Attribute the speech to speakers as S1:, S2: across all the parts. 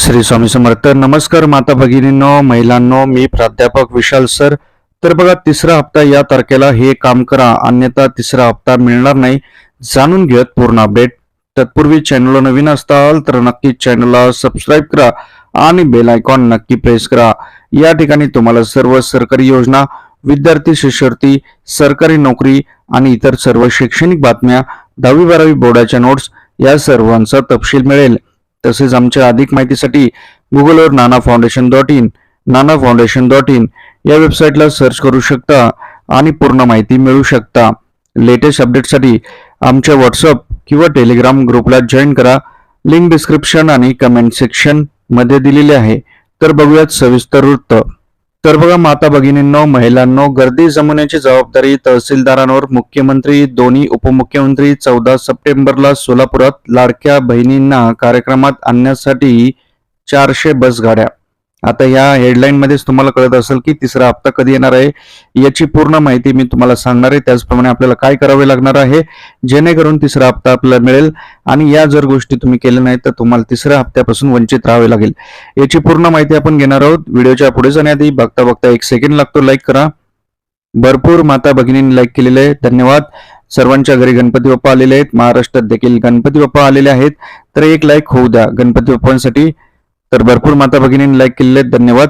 S1: श्री स्वामी समर्थ. नमस्कार माता भगिनींनो महिलांनो मी प्राध्यापक विशाल सर. तर बघा तिसरा हप्ता या तारखेला हे काम करा अन्यथा तिसरा हप्ता मिळणार नाही. जाणून घेत पूर्ण अपडेट. तत्पूर्वी चॅनलला नवीन असताल तर नक्की चॅनलला सबस्क्राईब करा आणि बेल आयकॉन नक्की प्रेस करा. या ठिकाणी तुम्हाला सर्व सरकारी योजना विद्यार्थी शिष्यवृत्ती सरकारी नोकरी आणि इतर सर्व शैक्षणिक बातम्या दहावी बारावी बोर्डाच्या नोट्स या सर्वांचा तपशील मिळेल. तसेच आमच्या अधिक माहितीसाठी गुगलवर Nana foundation dot in Nana foundation dot in या वेबसाईटला सर्च करू शकता आणि पूर्ण माहिती मिळू शकता. लेटेस्ट अपडेटसाठी आमच्या व्हॉट्सअप किंवा टेलिग्राम ग्रुपला जॉईन करा. लिंक डिस्क्रिप्शन आणि कमेंट सेक्शनमध्ये दिलेले आहे. तर बघूयात सविस्तर वृत्त. तर बघा माता भगिनींनो महिलांनो गर्दी जमवण्याची जबाबदारी तहसीलदारांवर. मुख्यमंत्री दोन्ही उपमुख्यमंत्री चौदा सप्टेंबरला सोलापुरात लाडक्या बहिणींना कार्यक्रमात आणण्यासाठी चारशे बस गाड्या आता या हेडलाईनमध्येच तुम्हाला कळत असेल की तिसरा हप्ता कधी येणार आहे याची पूर्ण माहिती मी तुम्हाला सांगणार आहे. त्याचप्रमाणे आपल्याला काय करावे लागणार आहे जेणेकरून तिसरा हप्ता आपल्याला मिळेल. आणि या जर गोष्टी तुम्ही केल्या नाही तर तुम्हाला तिसऱ्या हप्त्यापासून वंचित राहावे लागेल. याची पूर्ण माहिती आपण घेणार आहोत व्हिडिओच्या पुढे जाण्याआधी. बघता बघता एक सेकंड लागतो लाईक करा. भरपूर माता भगिनींनी लाईक केलेले आहे धन्यवाद. सर्वांच्या घरी गणपती बाप्पा आलेले आहेत. महाराष्ट्रात देखील गणपती बाप्पा आलेले आहेत. तर एक लाईक होऊ द्या गणपती बाप्पांसाठी. तर भरपूर माता भगिनींनी लाईक केलेले आहेत. धन्यवाद.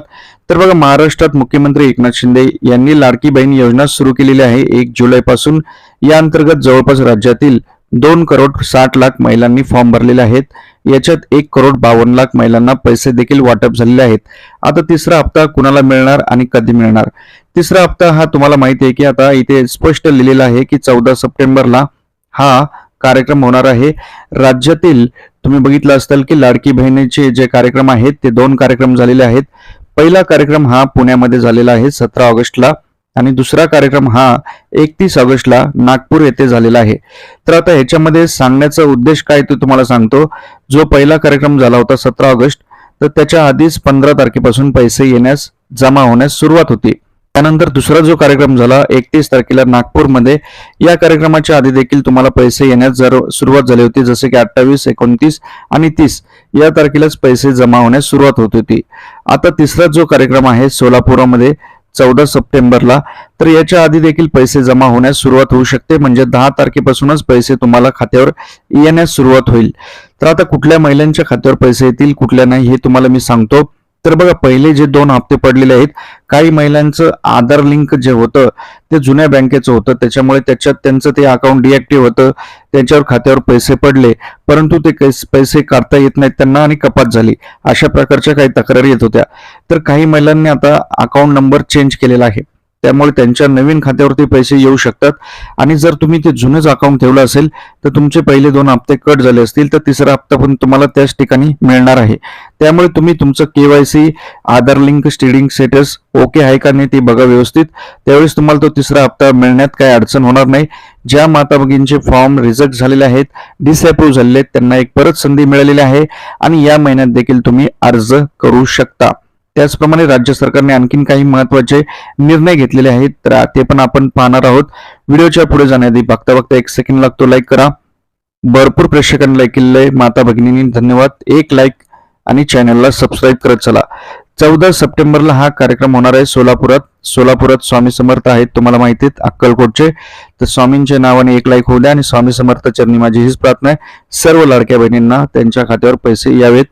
S1: तर बघा महाराष्ट्रात मुख्यमंत्री एकनाथ शिंदे यांनी लाडकी बहीण योजना सुरू केलेली आहे. एक जुलै पासून या अंतर्गत जवळपास राज्यातील दोन करोड साठ लाख महिलांनी फॉर्म भरलेले आहेत. याच्यात एक करोड बावन्न लाख महिलांना पैसे देखील वाटप झालेले आहेत. आता तिसरा हप्ता कुणाला मिळणार आणि कधी मिळणार? तिसरा हप्ता हा तुम्हाला माहिती आहे की आता इथे स्पष्ट लिहिलेला आहे की चौदा सप्टेंबरला हा कार्यक्रम होणार आहे. राज्यातील तुम्ही बघितलं असाल की लाडकी बहिणीचे जे कार्यक्रम आहेत ते दोन कार्यक्रम झालेले आहेत. पहिला कार्यक्रम हा पुण्यामध्ये झालेला आहे सतरा ऑगस्टला. आणि दुसरा कार्यक्रम हा एकतीस ऑगस्टला नागपूर येथे झालेला आहे. तर आता ह्याच्यामध्ये सांगण्याचा उद्देश काय ते तुम्हाला सांगतो. जो पहिला कार्यक्रम झाला होता सतरा ऑगस्ट तर त्याच्या आधीच पंधरा तारखेपासून पैसे येण्यास जमा होण्यास सुरुवात होती. त्यानंतर दुसरा जो कार्यक्रम झाला एकतीस तारखेला नागपूरमध्ये या कार्यक्रमाच्या आधी देखील तुम्हाला पैसे येण्यास जर सुरुवात झाली होती जसे की अठ्ठावीस एकोणतीस आणि तीस या तारखेलाच पैसे जमा होण्यास सुरुवात होत होती. आता तिसरा जो कार्यक्रम आहे सोलापुरामध्ये चौदा सप्टेंबरला तर याच्या आधी देखील पैसे जमा होण्यास सुरुवात होऊ शकते म्हणजे दहा तारखेपासूनच पैसे तुम्हाला खात्यावर येण्यास सुरुवात होईल. तर आता कुठल्या महिलांच्या खात्यावर पैसे येतील कुठल्या नाही हे तुम्हाला मी सांगतो. तर बघा पहिले जे दोन हप्ते पडलेले आहेत काही महिलांचं आधार लिंक जे होतं ते जुन्या बँकेचं होतं. त्याच्यामुळे त्याच्यात त्यांचं ते अकाउंट डिॲक्टिव्ह होतं. त्यांच्यावर खात्यावर पैसे पडले परंतु ते पैसे काढता येत नाहीत. त्यांना आणि कपात झाली. अशा प्रकारच्या काही तक्रारी येत होत्या. तर काही महिलांनी आता अकाउंट नंबर चेंज केलेला आहे. त्यामुळे त्यांच्या नवीन खात्यावरती पैसे येऊ शकतात. आणि जर तुम्ही ते जुनंच अकाउंट ठेवलं असेल तर तुमचे पहिले दोन हप्ते कट झाले असतील तर तिसरा हप्ता पण तुम्हाला त्याच ठिकाणी मिळणार आहे. त्यामुळे तुम्ही तुमचं KYC Aadhaar link seeding status okay आहे का नाही ते बघा व्यवस्थित. त्यावेळेस तुम्हाला तो तिसरा हप्ता मिळण्यात काही अडचण होणार नाही. ज्या माता भगिनींचे फॉर्म रिजेक्ट झालेले आहेत डिसअप्रूव्ह झालेले आहेत त्यांना एक परत संधी मिळालेली आहे. आणि या महिन्यात देखील तुम्ही अर्ज करू शकता. त्याचप्रमाणे राज्य सरकारने आणखीन काही महत्त्वाचे निर्णय घेतलेले आहेत तर ते पण आपण पाहणार आहोत. व्हिडिओच्या पुढे जाण्याआधी बघता बघता एक सेकंड लागतो लाईक करा. भरपूर प्रेक्षकांनी लाईक केलेलं आहे. माता भगिनींनी धन्यवाद. एक लाईक आणि चॅनलला सबस्क्राईब करत चला. चौदा सप्टेंबरला हा कार्यक्रम होणार आहे सोलापुरात. सोलापुरात स्वामी समर्थ आहेत तुम्हाला माहिती आहेत अक्कलकोटचे. तर स्वामींच्या नावाने एक लाईक होऊ द्या आणि स्वामी समर्थ चरणी माझी हीच प्रार्थना आहे. सर्व लाडक्या बहिणींना त्यांच्या खात्यावर पैसे यावेत.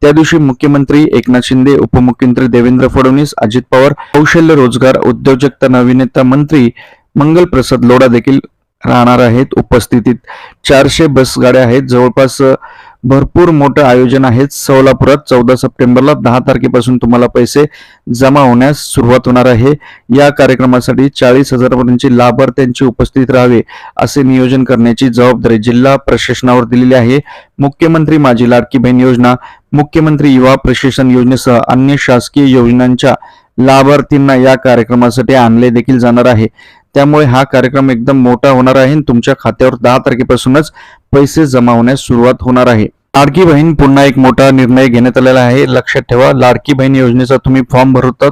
S1: त्या दिवशी मुख्यमंत्री एकनाथ शिंदे उपमुख्यमंत्री देवेंद्र फडणवीस अजित पवार कौशल्य रोजगार उद्योजकता नवीनता मंत्री मंगल प्रसाद लोढा देखील राहणार आहेत उपस्थितीत. चारशे बस गाड्या आहेत जवळपास भरपूर मोठं आयोजन आहे. सोलापुरात चौदा सप्टेंबरला दहा तारखेपासून तुम्हाला पैसे जमा होण्यास सुरुवात होणार आहे. या कार्यक्रमासाठी चाळीस हजारपर्यंतचे लाभार्थ्यांची उपस्थित राहावे असे नियोजन करण्याची जबाबदारी जिल्हा प्रशासनावर दिलेली आहे. मुख्यमंत्री माझी लाडकी बहीण योजना मुख्यमंत्री युवा प्रशिक्षण योजनेसह अन्य शासकीय योजनांच्या लाभार्थींना या कार्यक्रमासाठी आणले देखील जाणार आहे. त्यामुळे हा कार्यक्रम एकदम मोठा होणार आहे आणि तुमच्या खात्यावर दहा तारखेपासूनच पैसे जमा होण्यास सुरुवात होणार आहे. लाडकी बहीण पुन्हा एक मोठा निर्णय घेण्यात आलेला आहे. लक्षात ठेवा लाडकी बहीण योजनेचा तुम्ही फॉर्म भरवतात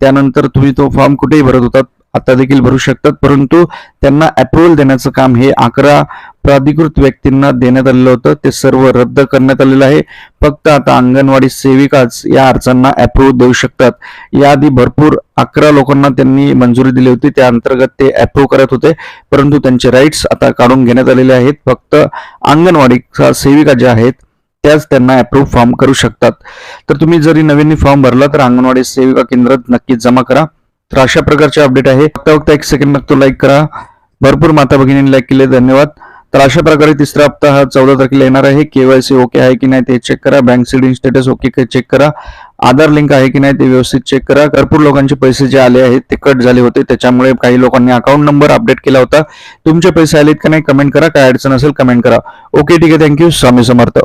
S1: त्यानंतर तुम्ही तो फॉर्म कुठेही भरत होतात. आता देखील भरू शकतात. परंतु त्यांना अप्रुव्हल देण्याचं काम हे अकरा प्राधिकृत व्यक्तींना देण्यात आलेलं होतं. ते सर्व रद्द करण्यात आलेलं आहे. फक्त आता अंगणवाडी सेविकाच या अर्जांना अप्रूव्ह देऊ शकतात. याआधी भरपूर अकरा लोकांना त्यांनी मंजुरी दिली होती. त्या अंतर्गत ते अप्रूव्ह करत होते. परंतु त्यांचे राईट्स आता काढून घेण्यात आलेले आहेत. फक्त अंगणवाडी सेविका ज्या आहेत त्याच त्यांना अप्रूव्ह फॉर्म करू शकतात. तर तुम्ही जरी नवीन फॉर्म भरला तर अंगणवाडी सेविका केंद्रात नक्कीच जमा करा. तर अशा प्रकारचे अपडेट आहे. फक्त फक्त एक सेकंड तो लाईक करा. भरपूर माता भगिनींनी लाईक केले धन्यवाद. तर अशा प्रकारे तिसरा हप्ता हा चौदा तारखेला येणार आहे. केवायसी ओके आहे की नाही ते चेक करा. Bank seeding status okay check करा. आधार लिंक आहे की नाही ते व्यवस्थित चेक करा. भरपूर लोकांचे पैसे जे आले आहेत ते कट झाले होते. त्याच्यामुळे काही लोकांनी अकाउंट नंबर अपडेट केला होता. तुमचे पैसे आलेत का नाही कमेंट करा. काय अडचण असेल कमेंट करा. ओके ठीक आहे. Thank you Swami Samarth.